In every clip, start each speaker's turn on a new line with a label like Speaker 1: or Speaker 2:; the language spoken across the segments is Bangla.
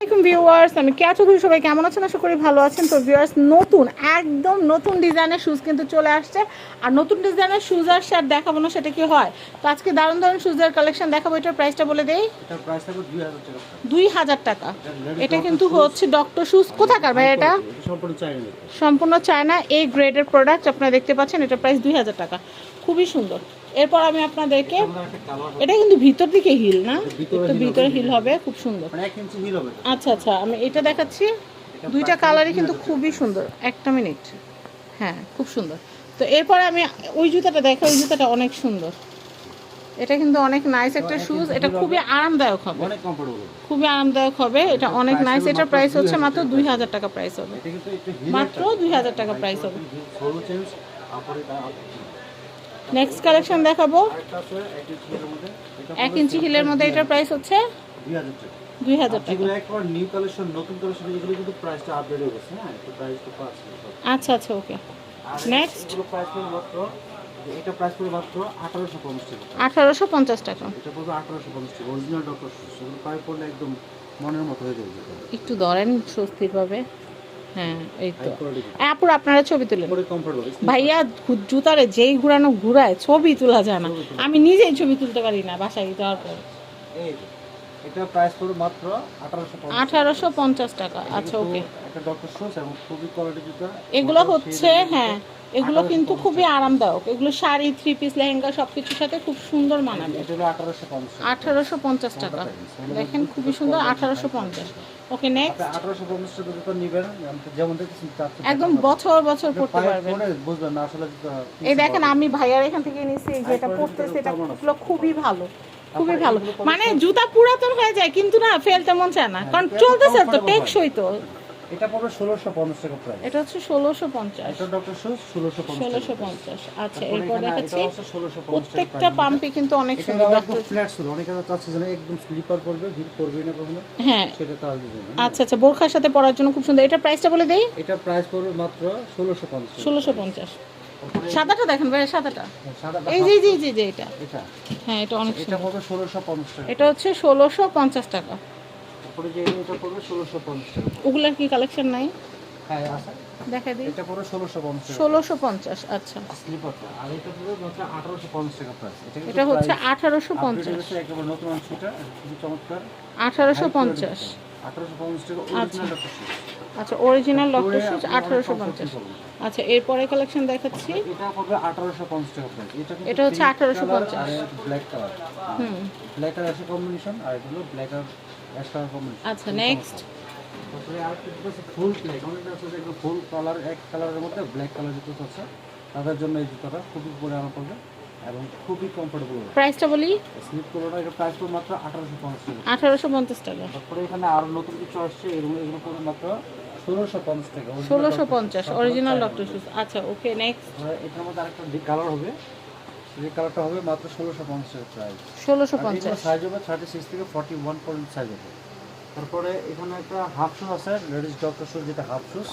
Speaker 1: আসসালামাইকুম ভিউয়ার্স আমি কেয়া চৌধুরী সবাই কেমন আছেন? আশা করি ভালো আছেন। তো ভিউয়ার্স নতুন একদম নতুন ডিজাইনের শুজ কিন্তু চলে আসছে। আর নতুন ডিজাইনের শুজ আসছে আর দেখাবো না সেটা কি হয়। তো আজকে দারুণ কালেকশন দেখাবো। এটার প্রাইসটা বলে দেই।
Speaker 2: এটার দুই হাজার টাকা।
Speaker 1: এটা কিন্তু হচ্ছে ডক্টর শুজ কোথাকার ভাই এটা?
Speaker 2: সম্পূর্ণ
Speaker 1: চায়না এই গ্রেডের প্রোডাক্ট আপনারা দেখতে পাচ্ছেন এটা প্রাইস দুই হাজার টাকা। খুবই সুন্দর। এরপর আমি আপনাদেরকে এটা কিন্তু ভিতর দিকে হিল না? একটু ভিতরে হিল হবে খুব সুন্দর।
Speaker 2: মানে
Speaker 1: আচ্ছা আচ্ছা আমি এটা দেখাচ্ছি। দুইটা কালারই কিন্তু খুবই সুন্দর। একটা মিনিট। হ্যাঁ খুব সুন্দর। তো এরপরে আমি ওই জুতাটা দেখো ওই জুতাটা অনেক সুন্দর। এটা কিন্তু অনেক নাইস একটা শুজ এটা খুবই আরামদায়ক হবে। খুবই আরামদায়ক হবে। এটা অনেক নাইস এটার প্রাইস হচ্ছে মাত্র দুই হাজার টাকা। প্রাইস হবে।
Speaker 2: এটা
Speaker 1: মাত্র দুই হাজার টাকা প্রাইস হবে
Speaker 2: সরু চেঞ্জ তারপরে এটা
Speaker 1: নেক্সট কালেকশন দেখাবো।
Speaker 2: এক ইঞ্চি হিলের মধ্যে
Speaker 1: এটার প্রাইস হচ্ছে
Speaker 2: দুই হাজার হয়ে
Speaker 1: আচ্ছা আচ্ছা ওকে।
Speaker 2: মাত্র আঠারোশো পঞ্চাশ টাকা। হয়ে
Speaker 1: একটু ধরেন স্বস্তির পাবে। হ্যাঁ এই তো।
Speaker 2: হাই
Speaker 1: আপুর আপনারা ছবি তুলেন। ভাইয়া জুতারে যেই ঘুরানো ঘুরায় ছবি তোলা যায় না। আমি নিজেই ছবি তুলতে পারি না বাসায় যাওয়ার পর।
Speaker 2: এটা প্রাইস পড়বে মাত্র আঠারোশো
Speaker 1: আঠারোশো পঞ্চাশ টাকা। আচ্ছা ওকে
Speaker 2: একটা ডক্টর এবং খুবই কোয়ালিটি জুতা
Speaker 1: এগুলো হচ্ছে হ্যাঁ এগুলো কিন্তু খুবই আরামদায়ক। এগুলো শাড়ি থ্রি পিস লেহেঙ্গা সব কিছুর সাথে খুব সুন্দর মানাবে।
Speaker 2: এটা আঠারোশো পঞ্চাশ।
Speaker 1: টাকা। দেখেন খুবই সুন্দর আঠারোশো পঞ্চাশ। ওকে নেক্সট একদম বছর বছর পড়তে পারবেন। এই দেখেন আমি ভাইয়ার এখান থেকে নিচ্ছি এই যে এটা পড়তেছে এটা খুবই ভালো। খুবই ভালো। মানে জুতা পুরাতন হয়ে যায় কিন্তু না ফেলতে মন চায় না। কারণ চলতেছে তো টেকসই তো।
Speaker 2: এটা পড়বে ষোলোশো পঞ্চাশ টাকা প্রাইস
Speaker 1: এটা হচ্ছে ষোলোশো পঞ্চাশ।
Speaker 2: এটা ডক্টর পঞ্চাশ
Speaker 1: ষোলোশো পঞ্চাশ। আচ্ছা এরপর দেখাচ্ছি। প্রত্যেকটা পাম্পে কিন্তু অনেক সুন্দর।
Speaker 2: একদম ফ্ল্যাট ছিল অনেকে চাচ্ছে যে না, একদম স্লিপার করবে ভিড় করবে না কখনো।
Speaker 1: হ্যাঁ।
Speaker 2: সেটা তার জন্য
Speaker 1: আচ্ছা আচ্ছা বোরখার সাথে পরার জন্য খুব সুন্দর। এটা প্রাইসটা বলে দেই?
Speaker 2: এটা প্রাইস পড়বে মাত্র ষোলোশো পঞ্চাশ
Speaker 1: ষোলোশো পঞ্চাশ। সাদাটা দেখেন ভাই সাদাটা।
Speaker 2: সাদা
Speaker 1: এই যে জি জি যে এটা।
Speaker 2: এটা?
Speaker 1: হ্যাঁ এটা অনেক
Speaker 2: এটা
Speaker 1: সুন্দর।
Speaker 2: পড়বে ষোলোশো পঞ্চাশ টাকা।
Speaker 1: এটা হচ্ছে ষোলোশো পঞ্চাশ টাকা।
Speaker 2: তারপরে যে এটা পড়বে ষোলোশো পঞ্চাশ টাকা।
Speaker 1: ওগুলার কি কালেকশন নাই?
Speaker 2: হ্যাঁ আছে।
Speaker 1: দেখা দিই।
Speaker 2: এটা টাকা
Speaker 1: ষোলোশো পঞ্চাশ। আচ্ছা।
Speaker 2: স্লিপারটা। আর এটা মাত্র আঠারোশো পঞ্চাশ টাকা প্রাইস এটা
Speaker 1: এটা হচ্ছে
Speaker 2: price
Speaker 1: আঠারোশো
Speaker 2: update
Speaker 1: পঞ্চাশ
Speaker 2: একেবারে নতুন অংশ এটা। চমৎকার।
Speaker 1: আঠারোশো পঞ্চাশ।
Speaker 2: আঠারোশো পঞ্চাশ টাকা অরিজিনাল
Speaker 1: আচ্ছা। অরিজিনাল
Speaker 2: পরে
Speaker 1: শুজ আঠারোশো পঞ্চাশ। আচ্ছা এরপরে কালেকশন দেখাচ্ছি।
Speaker 2: এটা পড়বে আঠারোশো পঞ্চাশ টাকা প্রাইস এটা
Speaker 1: এটা হচ্ছে
Speaker 2: pink
Speaker 1: 1850
Speaker 2: আর ব্ল্যাক কালার
Speaker 1: হুম।
Speaker 2: ব্ল্যাক আর অ্যাশ কম্বিনেশন আর এটা হলো ব্ল্যাক আর অ্যাশ কালার কম্বিনেশন
Speaker 1: আচ্ছা নেক্সট
Speaker 2: তারপরে ফুল ব্ল্যাক অনেকটা আছে যে ফুল কালার এক কালারের মধ্যে ব্ল্যাক কালার জুতো আছে। তাদের জন্য এই জুতোটা খুবই পরে আনা পড়বে এবং খুবই কমফোর্টেবল
Speaker 1: প্রাইসটা বলি?
Speaker 2: স্লিপ করোনা এটা প্রাইস পড়বে মাত্র আঠারোশো পঞ্চাশ টাকা।
Speaker 1: আঠারোশো পঞ্চাশ টাকা।
Speaker 2: তারপরে এখানে আরও নতুন কিছু আসছে এগুলো এগুলো পড়বে মাত্র ষোলোশো পঞ্চাশ টাকা। Original
Speaker 1: ষোলোশো
Speaker 2: Dr.
Speaker 1: পঞ্চাশ
Speaker 2: Seuss।
Speaker 1: অরিজিনাল ডক্টর শুজ আচ্ছা ওকে নেক্সট
Speaker 2: এটার মধ্যে আরেকটা কালার হবে এই কালারটা হবে মাত্র ষোলোশো পঞ্চাশ টাকা প্রাইস
Speaker 1: ষোলোশো পঞ্চাশ।
Speaker 2: সাইজ হবে থার্টি সিক্স থেকে ফর্টি ওয়ান পর্যন্ত সাইজ হবে। তারপরে এখানে একটা হাফ শুজ আছে লেডিস ডক্টর শুজ যেটা হাফ শুজ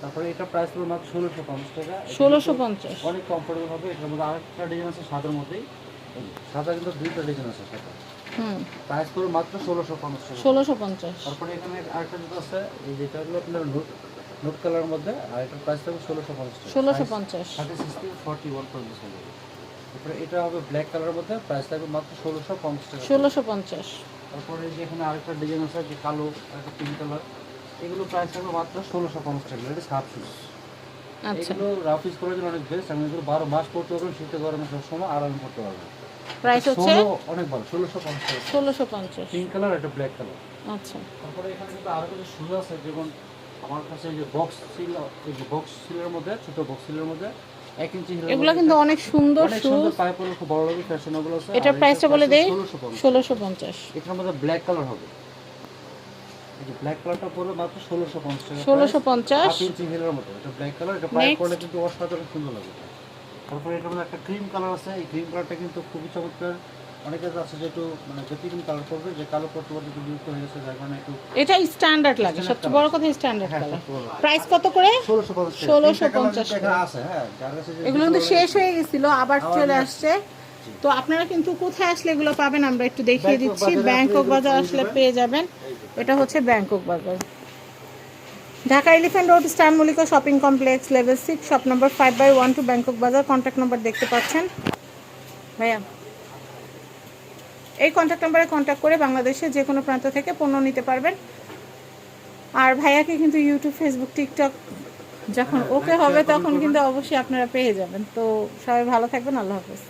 Speaker 2: তারপরে এটা প্রাইস পড়বে মাত্র ষোলোশো পঞ্চাশ টাকা।
Speaker 1: ষোলোশো পঞ্চাশ।
Speaker 2: অনেক কমফোর্টেবল হবে এটার মধ্যে আরেকটা ডিজাইন আছে সাদার মধ্যেই। সাদা কিন্তু দুইটা ডিজাইন আছে সাদা।
Speaker 1: হুম।
Speaker 2: প্রাইস পড়বে মাত্র ষোলোশো পঞ্চাশ
Speaker 1: ষোলোশো পঞ্চাশ।
Speaker 2: তারপরে এখানে আরেকটা জুতো আছে এই যেটা হলো আপনার নোট নোট কালারের মধ্যে আর এটার প্রাইস থাকবে ষোলোশো পঞ্চাশ
Speaker 1: ষোলোশো পঞ্চাশ।
Speaker 2: থার্টি সিক্স থেকে ফর্টি ওয়ান পর্যন্ত তারপরে এটা হবে ব্ল্যাক কালারের মধ্যে প্রাইস থাকবে মাত্র ষোলোশো পঞ্চাশ টাকা।
Speaker 1: ষোলোশো পঞ্চাশ।
Speaker 2: তারপরে যে এখানে আরেকটা ডিজাইন আছে যে কালো একটা পিঙ্ক কালার এগুলো প্রাইস থাকবে মাত্র ষোলোশো পঞ্চাশ টাকা। এটা সাত পিস এগুলো রাফ ইউজ করার জন্য অনেক বেস্ট আমি এগুলো বারো মাস পড়তে পারবেন শীতে গরমে সবসময় আরাম করতে পারবেন
Speaker 1: প্রাইস হচ্ছে?
Speaker 2: অনেক ভালো ষোলোশো পঞ্চাশ
Speaker 1: ষোলোশো পঞ্চাশ।
Speaker 2: পিঙ্ক কালার একটা ব্ল্যাক কালার
Speaker 1: আচ্ছা।
Speaker 2: তারপরে এখানে কিন্তু কিছু শুজ আছে যেমন আমার কাছে যে বক্স সিল এই যে বক্স সিলের মধ্যে ছোট বক্স সিলের মধ্যে এক ইঞ্চি
Speaker 1: এগুলো কিন্তু অনেক সুন্দর
Speaker 2: অনেক পায়ে পরে খুব বড় লাগে ফ্যাশনেবল আছে।
Speaker 1: এটার প্রাইসটা বলে দেই
Speaker 2: ষোলোশো পঞ্চাশ।
Speaker 1: ষোলোশো পঞ্চাশ।
Speaker 2: এটার মধ্যে ব্ল্যাক কালার হবে। এই যে ব্ল্যাক কালারটা পড়বে মাত্র ষোলোশো পঞ্চাশ টাকা।
Speaker 1: ষোলোশো পঞ্চাশ।
Speaker 2: হাফ ইঞ্চি হিলের মতো। এটা ব্ল্যাক কালার এটা পায়ে পরলে কিন্তু অসাধারণ সুন্দর লাগে। তারপরে এটার মধ্যে একটা ক্রিম কালার আছে। এই ক্রিম কালারটা কিন্তু খুবই চমৎকার। অনেকে আছে যে একটু মানে ব্যতিক্রম কালার করবে যে কালো করতে করতে একটু বিরক্ত হয়ে গেছে যার কারণে একটু
Speaker 1: এটা স্ট্যান্ডার্ড লাগে সবচেয়ে বড় কথা স্ট্যান্ডার্ড
Speaker 2: হ্যাঁ
Speaker 1: কালার। প্রাইস কত করে?
Speaker 2: ষোলোশো পঞ্চাশ
Speaker 1: 1650
Speaker 2: টাকা। আছে হ্যাঁ যার কাছে
Speaker 1: এগুলো কিন্তু শেষ হয়ে গেছিল আবার চলে আসছে। তো আপনারা কিন্তু কোথায় আসলে এগুলো পাবেন আমরা একটু দেখিয়ে দিচ্ছি। ব্যাংকক বাজার আসলে পেয়ে যাবেন। এটা হচ্ছে Bangkok Bazar. Dhaka Elephant Road Star Mallika shopping complex level six shop number five by one two Bangkok Bazar contact number দেখতে পাচ্ছেন। ভাইয়া। এই কন্ট্যাক্ট নাম্বারে কন্ট্যাক্ট করে বাংলাদেশে যে কোনো প্রান্ত থেকে পণ্য নিতে পারবেন। আর ভাইয়াকে কিন্তু ইউটিউব ফেসবুক টিকটক যখন ওকে হবে তখন কিন্তু অবশ্যই আপনারা পেয়ে যাবেন। তো সবাই ভালো থাকবেন আল্লাহ হাফেজ।